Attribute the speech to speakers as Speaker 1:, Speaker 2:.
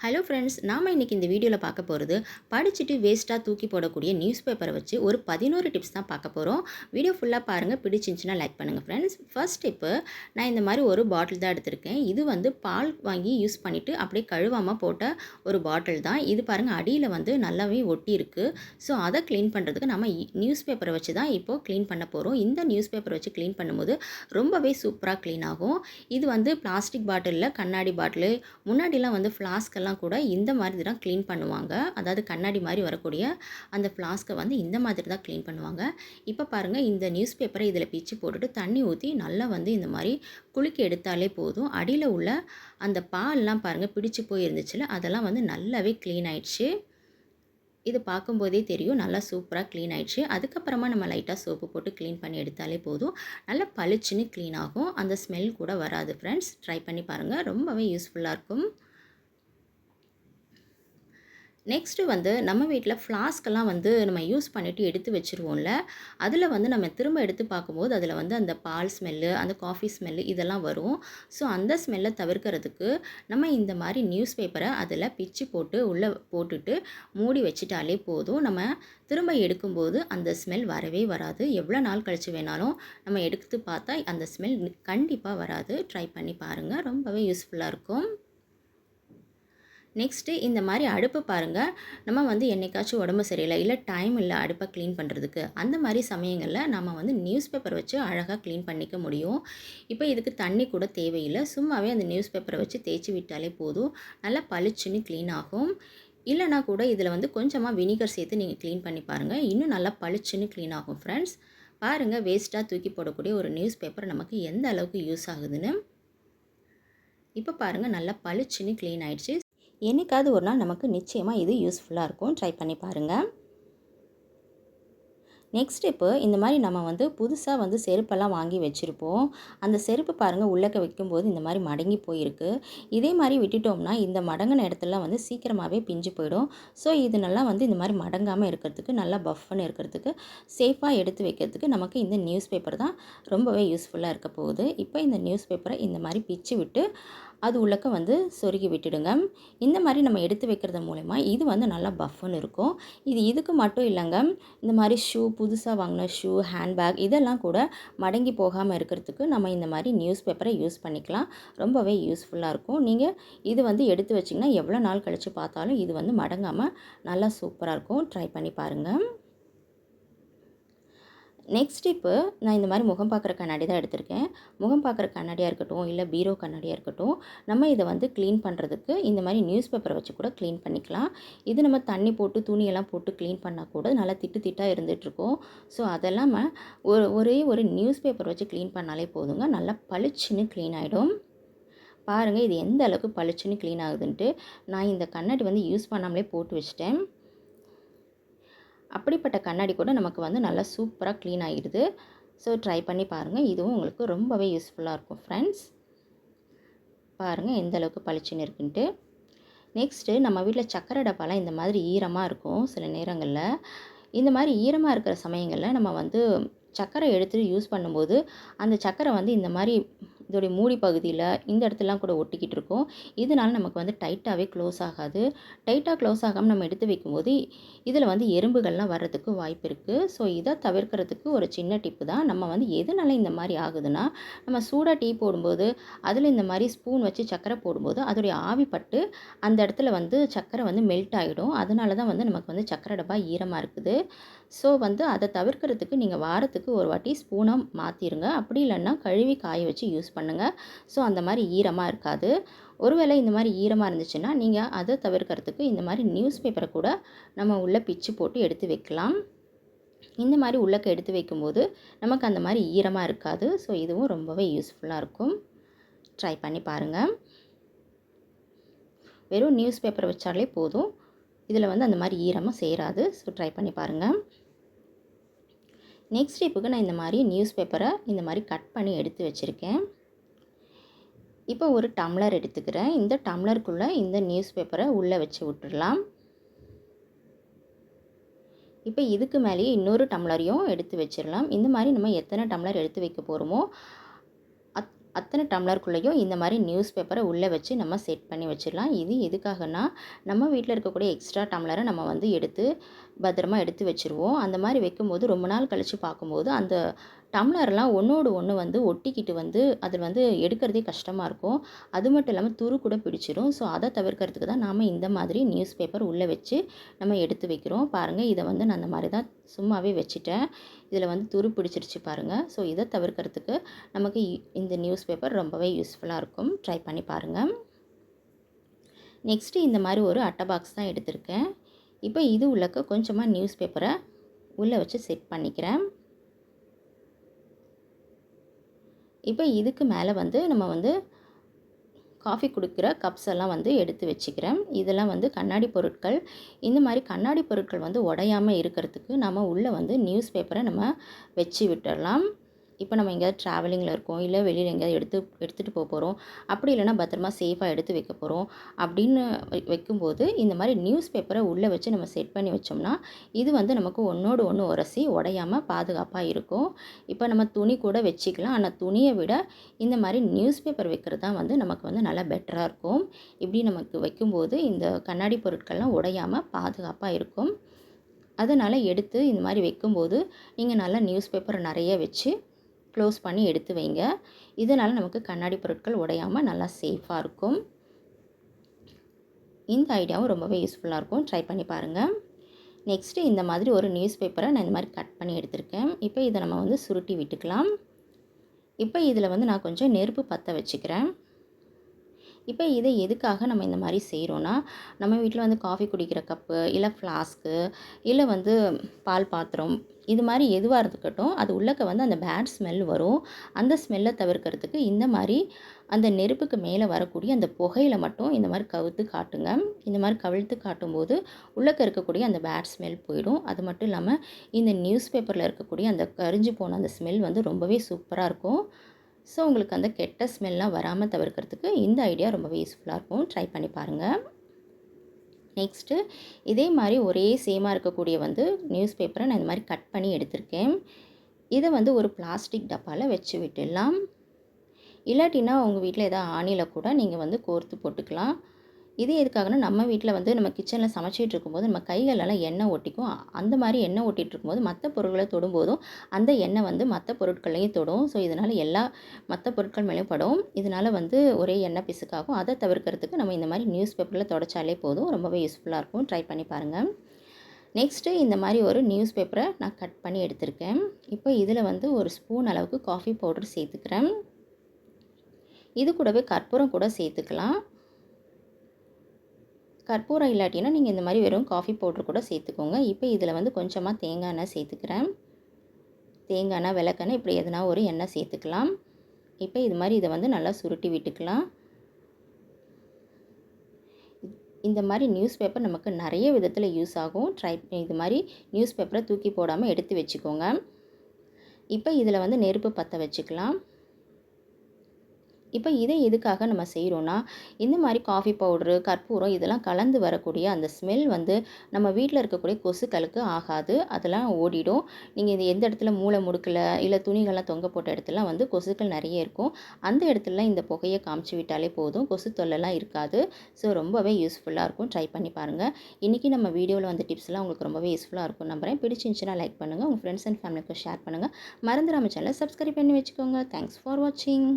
Speaker 1: Hello friends நாம் இன்றைக்கி இந்த வீடியோவில் பார்க்க போகிறது படிச்சுட்டு வேஸ்ட்டாக தூக்கி போடக்கூடிய நியூஸ் பேப்பரை வச்சு ஒரு பதினோரு டிப்ஸ் தான் பார்க்க போகிறோம் வீடியோ ஃபுல்லாக பாருங்கள் பிடிச்சிருந்துச்சுன்னா லைக் பண்ணுங்கள் ஃப்ரெண்ட்ஸ் ஃபர்ஸ்ட் டிப்பு நான் இந்த மாதிரி ஒரு பாட்டில் தான் எடுத்திருக்கேன். இது வந்து பால் வாங்கி யூஸ் பண்ணிவிட்டு அப்படியே கழுவாமல் போட்ட ஒரு பாட்டில் தான். இது பாருங்கள் அடியில் வந்து நல்லாவே ஒட்டி இருக்குது ஸோ அதை க்ளீன் பண்ணுறதுக்கு நம்ம நியூஸ் பேப்பரை வச்சு தான் இப்போது க்ளீன் பண்ண போகிறோம் இந்த நியூஸ் பேப்பரை வச்சு க்ளீன் பண்ணும்போது ரொம்பவே சூப்பராக க்ளீன் ஆகும். இது வந்து பிளாஸ்டிக் பாட்டிலில் கண்ணாடி பாட்டிலு முன்னாடிலாம் வந்து ஃப்ளாஸ்கெல்லாம் கூட இந்த மாதிரி தான் க்ளீன் பண்ணுவாங்க. அதாவது கண்ணாடி மாதிரி வரக்கூடிய அந்த ஃப்ளாஸ்க்கை வந்து இந்த மாதிரி தான் க்ளீன் பண்ணுவாங்க. இப்போ பாருங்கள் இந்த நியூஸ் பேப்பரை இதில் பிச்சு போட்டுட்டு தண்ணி ஊற்றி நல்லா வந்து இந்த மாதிரி குலுக்கி எடுத்தாலே போதும். அடியில் உள்ள அந்த பால்லாம் பாருங்கள் பிடிச்சு போயிருந்துச்சுல அதெல்லாம் வந்து நல்லாவே க்ளீன் ஆயிடுச்சு. இது பார்க்கும்போதே தெரியும் நல்லா சூப்பராக க்ளீன் ஆயிடுச்சு. அதுக்கப்புறமா நம்ம லைட்டாக சோப்பு போட்டு க்ளீன் பண்ணி எடுத்தாலே போதும். நல்லா பளிச்சுன்னு க்ளீன் ஆகும். அந்த ஸ்மெல் கூட வராது ஃப்ரெண்ட்ஸ் ட்ரை பண்ணி பாருங்கள் ரொம்பவே யூஸ்ஃபுல்லாக இருக்கும். நெக்ஸ்ட்டு வந்து நம்ம வீட்டில் ஃப்ளாஸ்க்கெல்லாம் வந்து நம்ம யூஸ் பண்ணிவிட்டு எடுத்து வச்சுருவோம்ல. அதில் வந்து நம்ம திரும்ப எடுத்து பார்க்கும்போது அதில் வந்து அந்த பால் ஸ்மெல்லு அந்த காஃபி ஸ்மெல்லு இதெல்லாம் வரும். ஸோ அந்த ஸ்மெல்லை தவிர்க்கிறதுக்கு நம்ம இந்த மாதிரி நியூஸ் பேப்பரை அதில் பிச்சு போட்டு உள்ளே போட்டுட்டு மூடி வச்சிட்டாலே போதும். நம்ம திரும்ப எடுக்கும்போது அந்த ஸ்மெல் வரவே வராது. எவ்வளோ நாள் கழித்து வேணாலும் நம்ம எடுத்து பார்த்தா அந்த ஸ்மெல் கண்டிப்பாக வராது. ட்ரை பண்ணி பாருங்கள் ரொம்பவே யூஸ்ஃபுல்லாக இருக்கும். நெக்ஸ்ட்டு இந்த மாதிரி அடுப்பு பாருங்கள் நம்ம வந்து என்னைக்காச்சும் உடம்பு சரியில்லை இல்லை டைம் இல்லை அடுப்பை க்ளீன் பண்ணுறதுக்கு அந்த மாதிரி சமயங்களில் நம்ம வந்து நியூஸ் பேப்பர் வச்சு அழகாக க்ளீன் பண்ணிக்க முடியும். இப்போ இதுக்கு தண்ணி கூட தேவையில்லை. சும்மாவே அந்த நியூஸ் பேப்பரை வச்சு தேய்ச்சி விட்டாலே போதும். நல்லா பளிச்சுன்னு க்ளீன் ஆகும். இல்லைனா கூட இதில் வந்து கொஞ்சமாக வினிகர் சேர்த்து நீங்கள் க்ளீன் பண்ணி பாருங்கள் இன்னும் நல்லா பளிச்சுன்னு க்ளீன் ஆகும் ஃப்ரெண்ட்ஸ் பாருங்கள் வேஸ்ட்டாக தூக்கி போடக்கூடிய ஒரு நியூஸ் பேப்பர் நமக்கு எந்த அளவுக்கு யூஸ் ஆகுதுன்னு. இப்போ பாருங்கள் நல்லா பளிச்சுன்னு க்ளீன் ஆயிடுச்சு. என்னைக்காவது ஒரு நாள் நமக்கு நிச்சயமாக இது யூஸ்ஃபுல்லாக இருக்கும். ட்ரை பண்ணி பாருங்கள் நெக்ஸ்ட் இப்போ இந்த மாதிரி நம்ம வந்து புதுசாக வந்து செருப்பெல்லாம் வாங்கி வச்சுருப்போம். அந்த செருப்பு பாருங்கள் உள்ளக்க வைக்கும்போது இந்த மாதிரி மடங்கி போயிருக்கு. இதே மாதிரி விட்டுட்டோம்னா இந்த மடங்கின இடத்துலலாம் வந்து சீக்கிரமாகவே பிஞ்சு போயிடும். ஸோ இது நல்லா வந்து இந்த மாதிரி மடங்காமல் இருக்கிறதுக்கு நல்லா பஃப்னு இருக்கிறதுக்கு சேஃபாக எடுத்து வைக்கிறதுக்கு நமக்கு இந்த நியூஸ் பேப்பர் தான் ரொம்பவே யூஸ்ஃபுல்லாக இருக்க போகுது. இப்போ இந்த நியூஸ் பேப்பரை இந்த மாதிரி பிச்சு விட்டு அது உள்ளக்க வந்து சொருகி விட்டுடுங்க. இந்த மாதிரி நம்ம எடுத்து வைக்கிறது மூலயமா இது வந்து நல்லா பஃப்னு இருக்கும். இது இதுக்கு மட்டும் இல்லைங்க. இந்த மாதிரி ஷூ புதுசாக வாங்கின ஷூ ஹேண்ட்பேக் இதெல்லாம் கூட மடங்கி போகாமல் இருக்கிறதுக்கு நம்ம இந்த மாதிரி நியூஸ் பேப்பரை யூஸ் பண்ணிக்கலாம். ரொம்பவே யூஸ்ஃபுல்லாக இருக்கும். நீங்கள் இது வந்து எடுத்து வச்சிங்கன்னா எவ்வளோ நாள் கழித்து பார்த்தாலும் இது வந்து மடங்காமல் நல்லா சூப்பராக இருக்கும். ட்ரை பண்ணி பாருங்கள் நெக்ஸ்ட் இப்போ நான் இந்த மாதிரி முகம் பார்க்குற கண்ணாடி தான் எடுத்திருக்கேன். முகம் பார்க்குற கண்ணாடியாக இருக்கட்டும் இல்லை பீரோ கண்ணாடியாக இருக்கட்டும் நம்ம இதை வந்து க்ளீன் பண்ணுறதுக்கு இந்த மாதிரி நியூஸ் பேப்பரை வச்சு கூட க்ளீன் பண்ணிக்கலாம். இது நம்ம தண்ணி போட்டு துணியெல்லாம் போட்டு க்ளீன் பண்ணால் கூட நல்லா திட்டு திட்டாக இருந்துகிட்ருக்கோம் ஸோ அதெல்லாம் ஒரு ஒரே ஒரு நியூஸ் பேப்பர் வச்சு க்ளீன் பண்ணாலே போதுங்க. நல்லா பளிச்சுன்னு க்ளீன் ஆகிடும் பாருங்கள் இது எந்த அளவுக்கு பளிச்சுன்னு க்ளீன் ஆகுதுன்ட்டு நான் இந்த கண்ணாடி வந்து யூஸ் பண்ணாமலே போட்டு வச்சிட்டேன். அப்படிப்பட்ட கண்ணாடி கூட நமக்கு வந்து நல்லா சூப்பராக க்ளீன் ஆகிடுது ஸோ ட்ரை பண்ணி பாருங்கள் இதுவும் உங்களுக்கு ரொம்பவே யூஸ்ஃபுல்லாக இருக்கும் ஃப்ரெண்ட்ஸ் பாருங்கள் எந்த அளவுக்கு பளிச்சுன்னு இருக்குன்ட்டு நெக்ஸ்ட்டு நம்ம வீட்டில் சக்கரை டப்பாலாம் இந்த மாதிரி ஈரமாக இருக்கும் சில நேரங்களில். இந்த மாதிரி ஈரமாக இருக்கிற சமயங்களில் நம்ம வந்து சக்கரை எடுத்துகிட்டு யூஸ் பண்ணும்போது அந்த சக்கரை வந்து இந்த மாதிரி இதோடைய மூடி பகுதியில் இந்த இடத்துலலாம் கூட ஒட்டிக்கிட்டு இருக்கும். இதனால் நமக்கு வந்து டைட்டாகவே க்ளோஸ் ஆகாது. டைட்டாக க்ளோஸ் ஆகாமல் நம்ம எடுத்து வைக்கும்போது இதில் வந்து எறும்புகள்லாம் வர்றதுக்கு வாய்ப்பு இருக்குது ஸோ இதை தவிர்க்கிறதுக்கு ஒரு சின்ன டிப்பு தான். நம்ம வந்து எதனால இந்த மாதிரி ஆகுதுன்னா நம்ம சூடாக டீ போடும்போது அதில் இந்த மாதிரி ஸ்பூன் வச்சு சக்கரை போடும்போது அதோடைய ஆவிப்பட்டு அந்த இடத்துல வந்து சக்கரை வந்து மெல்ட் ஆகிடும் அதனால தான் வந்து நமக்கு வந்து சக்கரை டப்பா ஈரமாக இருக்குது. ஸோ வந்து அதை தவிர்க்கிறதுக்கு நீங்கள் வாரத்துக்கு ஒரு வாட்டி ஸ்பூனை மாற்றிடுங்க அப்படி இல்லைன்னா கழுவி காய வச்சு யூஸ் பண்ணுங்கள் ஸோ அந்த மாதிரி ஈரமாக இருக்காது. ஒருவேளை இந்த மாதிரி ஈரமாக இருந்துச்சுன்னா நீங்கள் அதை தவிர்க்கிறதுக்கு இந்த மாதிரி நியூஸ் பேப்பரை கூட நம்ம உள்ளே பிச்சு போட்டு எடுத்து வைக்கலாம். இந்த மாதிரி உள்ளக்க எடுத்து வைக்கும்போது நமக்கு அந்த மாதிரி ஈரமாக இருக்காது. ஸோ இதுவும் ரொம்பவே யூஸ்ஃபுல்லாக இருக்கும். ட்ரை பண்ணி பாருங்கள் வெறும் நியூஸ் பேப்பர் வச்சாலே போதும். இதில் வந்து அந்த மாதிரி ஈரமாக சேராது. ஸோ ட்ரை பண்ணி பாருங்கள் நெக்ஸ்ட் ஸ்டெப்புக்கு நான் இந்த மாதிரி நியூஸ் பேப்பரை இந்த மாதிரி கட் பண்ணி எடுத்து வச்சுருக்கேன். இப்போ ஒரு டம்ளர் எடுத்துக்கிறேன். இந்த டம்ளருக்குள்ளே இந்த நியூஸ் பேப்பரை உள்ளே வச்சு விட்டுடலாம். இப்போ இதுக்கு மேலேயே இன்னொரு டம்ளரையும் எடுத்து வச்சிடலாம். இந்த மாதிரி நம்ம எத்தனை டம்ளர் எடுத்து வைக்க போகிறோமோ அத்தனை டம்ளருக்குள்ளேயும் இந்த மாதிரி நியூஸ் பேப்பரை உள்ளே வச்சு நம்ம செட் பண்ணி வச்சிடலாம். இது எதுக்காகனா நம்ம வீட்டில் இருக்கக்கூடிய எக்ஸ்ட்ரா டம்ளரை நம்ம வந்து எடுத்து பத்திரமா எடுத்து வச்சுருவோம். அந்த மாதிரி வைக்கும்போது ரொம்ப நாள் கழித்து பார்க்கும்போது அந்த டம்ளர்லாம் ஒன்றோடு ஒன்று வந்து ஒட்டிக்கிட்டு வந்து அது வந்து எடுக்கிறதே கஷ்டமாக இருக்கும். அது மட்டும் இல்லாமல் துரு கூட பிடிச்சிரும். ஸோ அதை தவிர்க்கிறதுக்கு தான் நாம் இந்த மாதிரி நியூஸ் பேப்பர் உள்ளே வச்சு நம்ம எடுத்து வைக்கிறோம். பாருங்கள் இதை வந்து நான் அந்த மாதிரி தான் சும்மாவே வச்சுட்டேன். இதில் வந்து துரு பிடிச்சிருச்சு பாருங்கள் ஸோ இதை தவிர்க்கிறதுக்கு நமக்கு இந்த நியூஸ் பேப்பர் ரொம்பவே யூஸ்ஃபுல்லாக இருக்கும். ட்ரை பண்ணி பாருங்கள் நெக்ஸ்ட்டு இந்த மாதிரி ஒரு அட்டை பாக்ஸ் தான் எடுத்திருக்கேன். இப்போ இது உள்ளக்க கொஞ்சமாக நியூஸ் பேப்பரை உள்ளே வச்சு செட் பண்ணிக்கிறேன். இப்போ இதுக்கு மேலே வந்து நம்ம வந்து காஃபி கொடுக்குற கப்ஸ் எல்லாம் வந்து எடுத்து வச்சுக்கிறேன். இதெல்லாம் வந்து கண்ணாடி பொருட்கள். இந்த மாதிரி கண்ணாடி பொருட்கள் வந்து உடையாமல் இருக்கிறதுக்கு நம்ம உள்ளே வந்து நியூஸ் பேப்பரை நம்ம வச்சு விட்டுடலாம் இப்போ நம்ம எங்கேயாவது ட்ராவலிங்கில் இருக்கோம் இல்லை வெளியில் எங்கேயாவது எடுத்து எடுத்துகிட்டு போக போகிறோம் அப்படி இல்லைனா பத்திரமா சேஃபாக எடுத்து வைக்க போகிறோம் அப்படின்னு வைக்கும்போது இந்த மாதிரி நியூஸ் பேப்பரை உள்ளே வச்சு நம்ம செட் பண்ணி வச்சோம்னா இது வந்து நமக்கு ஒன்றோடு ஒன்று உரசி உடையாமல் பாதுகாப்பாக இருக்கும். இப்போ நம்ம துணி கூட வச்சுக்கலாம். ஆனால் துணியை விட இந்த மாதிரி நியூஸ் பேப்பர் வைக்கிறது தான் வந்து நமக்கு வந்து நல்லா பெட்டராக இருக்கும். இப்படி நமக்கு வைக்கும்போது இந்த கண்ணாடி பொருட்கள்லாம் உடையாமல் பாதுகாப்பாக இருக்கும். அதனால் எடுத்து இந்த மாதிரி வைக்கும்போது நீங்கள் நல்லா நியூஸ் பேப்பரை நிறைய வச்சு க்ளோஸ் பண்ணி எடுத்து வைங்க. இதனால் நமக்கு கண்ணாடி பொருட்கள் உடையாமல் நல்லா சேஃபாக இருக்கும். இந்த ஐடியாவும் ரொம்பவே யூஸ்ஃபுல்லாக இருக்கும். ட்ரை பண்ணி பாருங்கள் நெக்ஸ்ட்டு இந்த மாதிரி ஒரு நியூஸ் பேப்பரை நான் இந்த மாதிரி கட் பண்ணி எடுத்திருக்கேன். இப்போ இதை நம்ம வந்து சுருட்டி விட்டுக்கலாம். இப்போ இதில் வந்து நான் கொஞ்சம் நெருப்பு பற்ற வச்சுக்கிறேன். இப்போ இதை எதுக்காக நம்ம இந்த மாதிரி செய்கிறோன்னா நம்ம வீட்டில் வந்து காஃபி குடிக்கிற கப்பு இல்லை ஃப்ளாஸ்க்கு இல்லை வந்து பால் பாத்திரம் இது மாதிரி எதுவாக இருக்கட்டும் அது உள்ளக்க வந்து அந்த பேட் ஸ்மெல் வரும். அந்த ஸ்மெல்லை தவிர்க்கிறதுக்கு இந்த மாதிரி அந்த நெருப்புக்கு மேலே வரக்கூடிய அந்த புகையில் மட்டும் இந்த மாதிரி கவுத்து காட்டுங்க. இந்த மாதிரி கவிழ்த்து காட்டும்போது உள்ளக்க இருக்கக்கூடிய அந்த பேட் ஸ்மெல் போயிடும். அது மட்டும் இல்லாமல் இந்த நியூஸ் பேப்பரில் இருக்கக்கூடிய அந்த கரிஞ்சு போன அந்த ஸ்மெல் வந்து ரொம்பவே சூப்பராக இருக்கும். ஸோ உங்களுக்கு அந்த கெட்ட ஸ்மெல்லாம் வராமல் தவிர்க்கிறதுக்கு இந்த ஐடியா ரொம்பவே யூஸ்ஃபுல்லாக இருக்கும். ட்ரை பண்ணி பாருங்கள் நெக்ஸ்ட்டு இதே மாதிரி ஒரே சேமாக இருக்கக்கூடிய வந்து நியூஸ் பேப்பரை நான் இந்த மாதிரி கட் பண்ணி எடுத்திருக்கேன். இதை வந்து ஒரு பிளாஸ்டிக் டப்பாவில் வச்சு விட்டுடலாம். இல்லாட்டினா உங்கள் வீட்டில் எதாவது ஆணியில் கூட நீங்கள் வந்து கோர்த்து போட்டுக்கலாம். இது எதுக்காகனா நம்ம வீட்டில் வந்து நம்ம கிச்சனில் சமைச்சிட்டு இருக்கும்போது நம்ம கைகளெல்லாம் எண்ணெய் ஒட்டிக்கும். அந்த மாதிரி எண்ணெய் ஒட்டிகிட்டு இருக்கும்போது மற்ற பொருட்களை தொடும்போதும் அந்த எண்ணெய் வந்து மற்ற பொருட்களையும் தொடும். ஸோ இதனால் எல்லா மற்ற பொருட்கள் மேலேயும் படும். இதனால் வந்து ஒரே எண்ணெய் பிசுக்காகும். அதை தவிர்க்கிறதுக்கு நம்ம இந்த மாதிரி நியூஸ் பேப்பரில் தொடச்சாலே போதும். ரொம்பவே யூஸ்ஃபுல்லாக இருக்கும். ட்ரை பண்ணி பாருங்கள் நெக்ஸ்ட்டு இந்த மாதிரி ஒரு நியூஸ் பேப்பரை நான் கட் பண்ணி எடுத்திருக்கேன். இப்போ இதில் வந்து ஒரு ஸ்பூன் அளவுக்கு காஃபி பவுடர் சேர்த்துக்கிறேன். இது கூடவே கற்பூரம் கூட சேர்த்துக்கலாம். கற்பூரம் இல்லாட்டினா நீங்கள் இந்த மாதிரி வெறும் காஃபி பவுட்ரு கூட சேர்த்துக்கோங்க. இப்போ இதில் வந்து கொஞ்சமாக தேங்காய் எண்ணெய் சேர்த்துக்கிறேன். தேங்காய் எண்ணெய் விளக்கெண்ணெய் இப்படி எதனா ஒரு எண்ணெய் சேர்த்துக்கலாம். இப்போ இது மாதிரி இதை வந்து நல்லா சுருட்டி விட்டுக்கலாம். இந்த மாதிரி நியூஸ் பேப்பர் நமக்கு நிறைய விதத்தில் யூஸ் ஆகும். ட்ரை இது மாதிரி நியூஸ் பேப்பரை தூக்கி போடாமல் எடுத்து வச்சுக்கோங்க. இப்போ இதில் வந்து நெருப்பு பற்ற வச்சுக்கலாம். இப்போ இதை எதுக்காக நம்ம செய்கிறோன்னா இந்த மாதிரி காஃபி பவுட்ரு கற்பூரம் இதெல்லாம் கலந்து வரக்கூடிய அந்த ஸ்மெல் வந்து நம்ம வீட்டில் இருக்கக்கூடிய கொசுக்களுக்கு ஆகாது. அதெல்லாம் ஓடிடும். நீங்கள் இது எந்த இடத்துல மூளை முடுக்கல இல்லை துணிகள்லாம் தொங்க போட்ட இடத்துலலாம் வந்து கொசுக்கள் நிறைய இருக்கும். அந்த இடத்துலலாம் இந்த புகையை காமிச்சு விட்டாலே போதும். கொசு தொல்லைலாம் இருக்காது. ஸோ ரொம்பவே யூஸ்ஃபுல்லாக இருக்கும். ட்ரை பண்ணி பாருங்கள் இன்றைக்கி நம்ம வீடியோவில் வந்து டிப்ஸ்லாம் உங்களுக்கு ரொம்பவே யூஸ்ஃபுல்லாக இருக்கும் நம்புகிறேன் பிடிச்சிருந்துச்சுன்னா லைக் பண்ணுங்கள் உங்கள் ஃப்ரெண்ட்ஸ் அண்ட் ஃபேமிலிக்கு ஷேர் பண்ணுங்கள் மறந்துடாம சேனலை சப்ஸ்கிரைப் பண்ணி வச்சுக்கோங்க. தேங்க்ஸ் ஃபார் வாட்சிங்